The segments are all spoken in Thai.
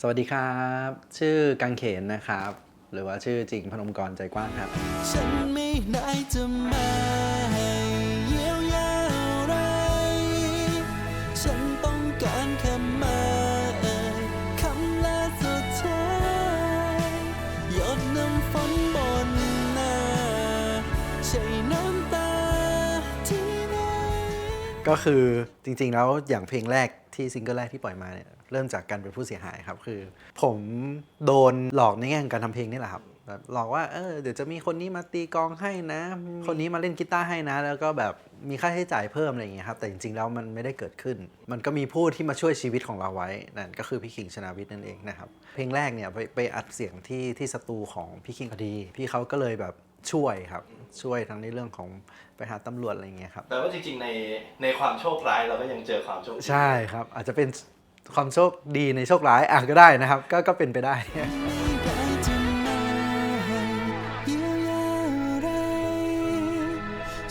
สวัสดีครับ ชื่อกังเขนนะครับ หรือว่าชื่อจริงพนมกรใจกว้างครับ ฉันไม่ได้จะมาให้เยียวยาอะไร ฉันต้องการแค่มาเอ่ยคำลาสุดท้ายหยดน้ำฝนบนหน้าใช่น้ำตาที่ไหน ก็คือจริงๆแล้วอย่างเพลงแรกที่ซิงเกิลแรกที่ปล่อยมาเนี่ย เริ่มจากการเป็นผู้เสียหายครับคือ ผมโดนหลอกในแง่ของการทำเพลงนี่แหละครับแบบหลอกว่าเออเดี๋ยวจะมีคนนี้มาตีกลองให้นะ คนนี้มาเล่นกีตาร์ให้นะ แล้วก็แบบมีค่าใช้จ่ายเพิ่มอะไรอย่างเงี้ยครับแต่จริงๆแล้วมันไม่ได้เกิดขึ้น มันก็มีผู้ที่มาช่วยชีวิตของเราไว้นั่นก็คือพี่คิงชนาวิทย์นั่นเองนะครับเพลงแรกเนี่ยไปไปอัดเสียงที่ที่สตูของพี่คิงพอดี พี่เขาก็เลยแบบช่วยครับช่วยทั้งในเรื่องของไปหาตำรวจอะไรอย่างเงี้ยครับแปลว่าจริงๆในในความโชคร้ายเราก็ยังเจอความโชคดีใช่ครับ อาจจะเป็น ความโชคดีในโชคร้ายอะก็ได้นะครับ ก็ก็เป็นไปได้ได้จะมาให้เยียวยาอะไร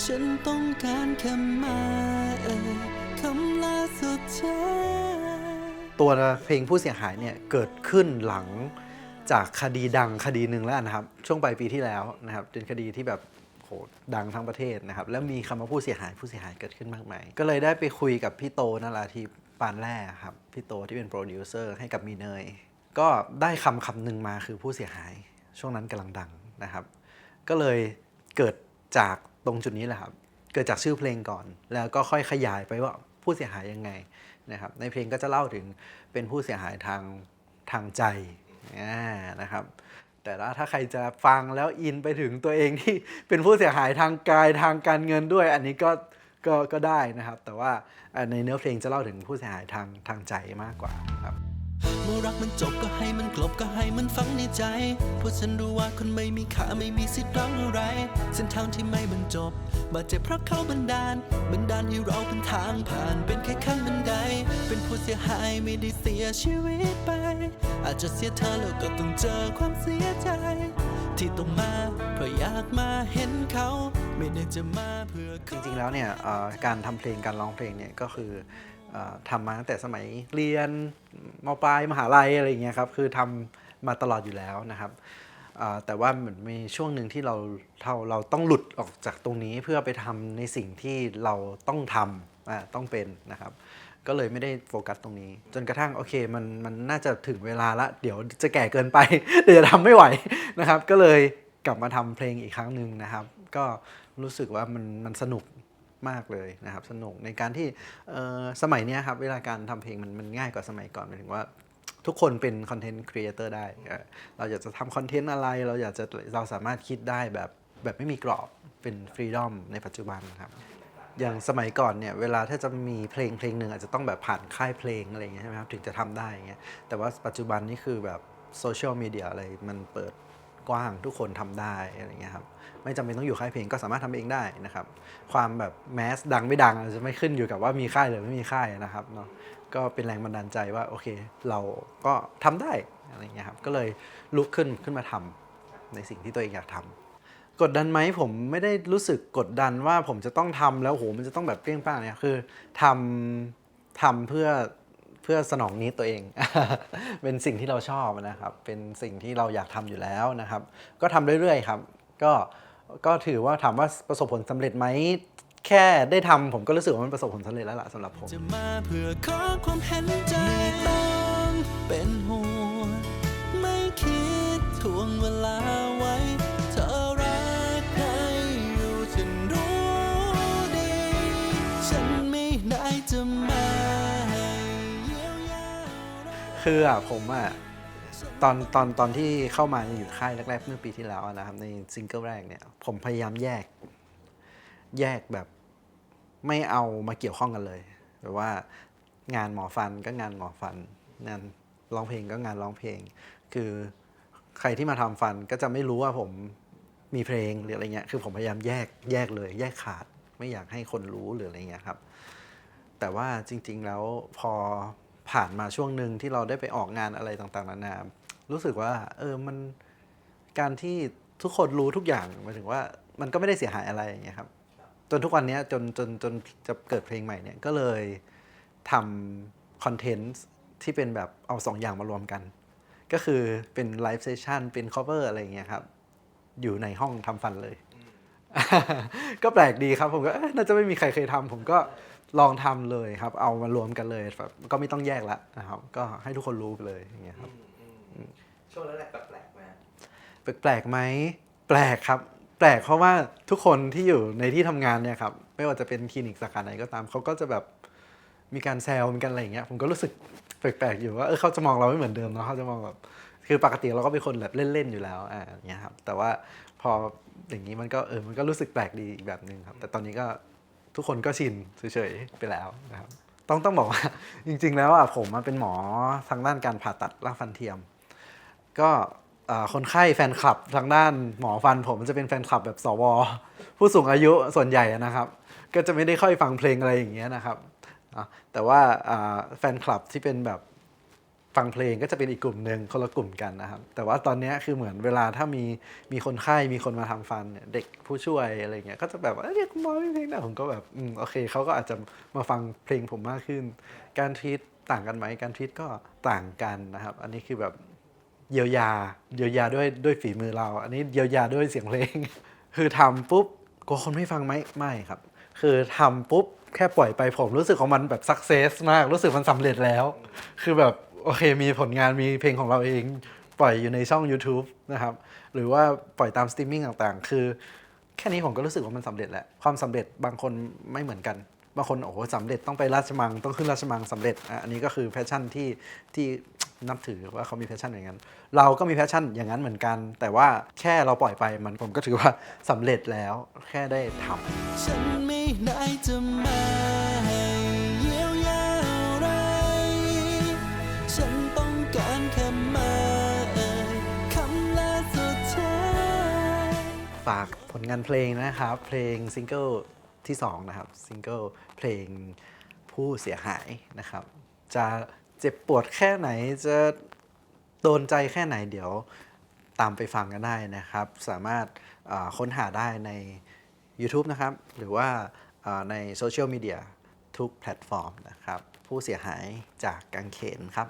ฉันต้องการแค่มาเอ่ยคำลาสุดท้ายตัวเพลงผู้เสียหายเนี่ยเกิดขึ้นหลังจากคดีดังคดีหนึ่งแล้วนะครับ ช่วงปลายปีที่แล้วนะครับเป็นคดีที่แบบโหดังทั้งประเทศนะครับ แล้วมีคำว่าผู้เสียหายผู้เสียหายเกิดขึ้นมากมายก็เลยได้ไปคุยกับพี่โตนาราธิ ปานแร่ครับพี่โตที่เป็นโปรดิวเซอร์ให้กับมีเนย ก็ได้คำคำหนึ่งมาคือผู้เสียหาย ช่วงนั้นกำลังดังนะครับ ก็เลยเกิดจากตรงจุดนี้แหละครับ เกิดจากชื่อเพลงก่อน แล้วก็ค่อยขยายไปว่าผู้เสียหายยังไงนะครับ ในเพลงก็จะเล่าถึงเป็นผู้เสียหายทางทางใจนะครับ แต่ว่าถ้าใครจะฟังแล้วอินไปถึงตัวเองที่เป็นผู้เสียหายทางกายทางการเงินด้วย อันนี้ก็ ก็ก็ได้นะครับ แต่ว่าในเนื้อเพลงจะเล่าถึงผู้เสียหายทางทางใจมากกว่าครับเมื่อรักมันจบก็ให้มันกลบก็ให้มันฝังในใจ เพราะฉันรู้ว่าคนไม่มีค่าไม่มีสิทธิ์รังอะไร เส้นทางที่ไม่บรรจบบาดเจ็บเพราะเขาบันดาล บันดาลให้เราเป็นทางผ่านเป็นแค่ขั้นบันได เป็นผู้เสียหายไม่ได้เสียชีวิตไป อาจจะเสียเธอแล้วก็ต้องเจอความเสียใจ ที่ต้องมาเพราะอยากมาเห็นเขา ไม่ได้จะมาเพื่อจริงๆแล้วเนี่ยการทำเพลงการร้องเพลงเนี่ยก็คืออ่อทำมาตั้งแต่สมัยเรียนมปลายมหาลัยอะไรอย่างเงี้ยครับคือทำมาตลอดอยู่แล้วนะครับแต่ว่าเหมือนมีช่วงหนึ่งที่เราเราเราต้องหลุดออกจากตรงนี้เพื่อไปทำในสิ่งที่เราต้องทำต้องเป็นนะครับ ก็เลยไม่ได้โฟกัสตรงนี้ จนกระทั่งโอเคมันมันน่าจะถึงเวลาละเดี๋ยวจะแก่เกินไปเดี๋ยวจะทำไม่ไหวนะครับ ก็เลยกลับมาทำเพลงอีกครั้งหนึ่งนะครับ ก็ รู้สึกว่ามันมันสนุกมากเลยนะครับ สนุกในการที่สมัยนี้ครับเวลาการทำเพลงมันมันง่ายกว่าสมัยก่อนหมายถึงว่าทุกคนเป็นคอนเทนต์ครีเอเตอร์ได้เอ่อเราอยากจะทำคอนเทนต์อะไร เราอยากจะเราสามารถคิดได้แบบแบบไม่มีกรอบเป็นฟรีดอมในปัจจุบันครับ อย่างสมัยก่อนเนี่ยเวลาถ้าจะมีเพลงเพลงหนึ่งอาจจะต้องแบบผ่านค่ายเพลงอะไรอย่างเงี้ยใช่ไหมครับถึงจะทำได้อย่างเงี้ยแต่ว่าปัจจุบันนี่คือแบบโซเชียลมีเดียอะไรมันเปิด กว้างทุกคนทำได้อะไรเงี้ยครับไม่จำเป็นต้องอยู่ค่ายเพลงก็สามารถทำเองได้นะครับ ความแบบแมสดังไม่ดังอาจจะไม่ขึ้นอยู่กับว่ามีค่ายหรือไม่มีค่ายนะครับเนาะก็เป็นแรงบันดาลใจว่าโอเค เราก็ทำได้อะไรเงี้ยครับก็เลยลุกขึ้นขึ้นมาทำในสิ่งที่ตัวเองอยากทำกดดันไหมผมไม่ได้รู้สึกกดดันว่าผมจะต้องทำแล้วโหมันจะต้องแบบเปรี้ยงป้างเนี่ยคือทำทำเพื่อ เพื่อสนองนี้ตัวเอง เป็นสิ่งที่เราชอบนะครับ เป็นสิ่งที่เราอยากทำอยู่แล้วนะครับ ก็ทำเรื่อยๆครับ ก็ก็ถือว่าถามว่าประสบผลสำเร็จไหมแค่ได้ทำผมก็รู้สึกว่ามันประสบผลสำเร็จแล้วล่ะสำหรับผมจะมาเพื่อขอความเห็นใจต้องเป็นห่วง คืออะผมอะตอนตอนตอนที่เข้ามาอยู่ค่ายแรกๆเมื่อปีที่แล้วนะครับ ในซิงเกิลแรกเนี่ย ผมพยายามแยก แยกแบบไม่เอามาเกี่ยวข้องกันเลยแบบว่างานหมอฟันก็งานหมอฟันงานร้องเพลงก็งานร้องเพลง คือใครที่มาทำฟันก็จะไม่รู้ว่าผมมีเพลงหรืออะไรเงี้ยคือผมพยายามแยกแยกเลย แยกขาดไม่อยากให้คนรู้หรืออะไรเงี้ยครับ แต่ว่าจริง ๆแล้วพอ ผ่านมาช่วงหนึ่งที่เราได้ไปออกงานอะไรต่างๆนานา รู้สึกว่า เออมันการที่ทุกคนรู้ทุกอย่างหมายถึงว่ามันก็ไม่ได้เสียหายอะไรอย่างเงี้ยครับ จนทุกวันนี้จนจนจนจะเกิดเพลงใหม่เนี่ยก็เลยทำคอนเทนต์ที่เป็นแบบเอาสองอย่างมารวมกัน ก็คือเป็นไลฟ์เซสชันเป็น cover อะไรอย่างเงี้ยครับ อยู่ในห้องทำฟันเลย ก็แปลกดีครับผมก็น่าจะไม่มีใครเคยทำผมก็ ลองทำเลยครับ เอามารวมกันเลยแบบก็ไม่ต้องแยกละนะครับ ก็ให้ทุกคนรู้ไปเลยอย่างเงี้ยครับช่วงแรกๆแปลกๆไหมแปลกๆไหมแปลกครับ แปลกเพราะว่าทุกคนที่อยู่ในที่ทำงานเนี่ยครับ ไม่ว่าจะเป็นคลินิกสาขาไหนก็ตามเขาก็จะแบบมีการแซวมีการอะไรอย่างเงี้ยผมก็รู้สึกแปลกๆอยู่ว่าเออเขาจะมองเราไม่เหมือนเดิมเนาะเขาจะมองแบบคือปกติเราก็เป็นคนแบบเล่นๆอยู่แล้วอ่าอย่างเงี้ยครับแต่ว่าพออย่างนี้มันก็เออมันก็รู้สึกแปลกดีอีกแบบหนึ่งครับ แต่ตอนนี้ก็ ทุกคนก็ชินเฉยๆไปแล้วนะครับต้องต้องบอกว่าจริง ๆ แล้วอะผมมาเป็นหมอทางด้านการผ่าตัดรากฟันเทียม ก็คนไข้แฟนคลับทางด้านหมอฟัน ผมจะเป็นแฟนคลับแบบสวผู้สูงอายุส่วนใหญ่นะครับ ก็จะไม่ได้ค่อยฟังเพลงอะไรอย่างเงี้ยนะครับแต่ว่าแฟนคลับที่เป็นแบบ ฟังเพลงก็จะเป็นอีกกลุ่มหนึ่งคนละกลุ่มกันนะครับ แต่ว่าตอนนี้คือเหมือนเวลาถ้ามีมีคนไข้มีคนมาทำฟันเนี่ยเด็กผู้ช่วยอะไรเงี้ยก็จะแบบว่าเอ้ยเรียกคุณหมอเพลงนะผมก็แบบอืมโอเคเขาก็อาจจะมาฟังเพลงผมมากขึ้น การทีตต่างกันไหมการทีตก็ต่างกันนะครับ อันนี้คือแบบเยียวยาเยียวยาด้วยด้วยฝีมือเรา อันนี้เยียวยาด้วยเสียงเพลง คือทำปุ๊บกลัวคนไม่ฟังไหมไม่ครับ คือทำปุ๊บแค่ปล่อยไปผมรู้สึกของมันแบบสักเซสมาก รู้สึกมันสำเร็จแล้ว คือแบบ โอเคมีผลงานมีเพลงของเราเองปล่อยอยู่ในช่อง YouTube นะครับ หรือว่าปล่อยตามสตรีมมิ่งต่างๆ คือแค่นี้ผมก็รู้สึกว่ามันสำเร็จแหล้วความสำเร็จบางคนไม่เหมือนกัน บางคนโอ้โหสำเร็จต้องไปราชมังต้องขึ้นราชมังสำเร็จอันนี้ก็คือแพชชั่นที่ที่นับถือว่าเขามีแพชชั่นอย่างนั้น เราก็มีแพชชั่นอย่างนั้นเหมือนกัน แต่ว่าแค่เราปล่อยไปมันผมก็ถือว่าสำเร็จแล้วแค่ได้ทำฉันไม่ได้จะมา ฝากผลงานเพลงนะครับ เพลงซิงเกิลที่2นะครับซิงเกิลเพลงผู้เสียหายนะครับ จะเจ็บปวดแค่ไหนจะโดนใจแค่ไหนเดี๋ยวตามไปฟังกันได้นะครับ สามารถค้นหาได้ใน YouTube นะครับ หรือว่าในโซเชียลมีเดียทุกแพลตฟอร์มนะครับ ผู้เสียหายจากกังเขนครับ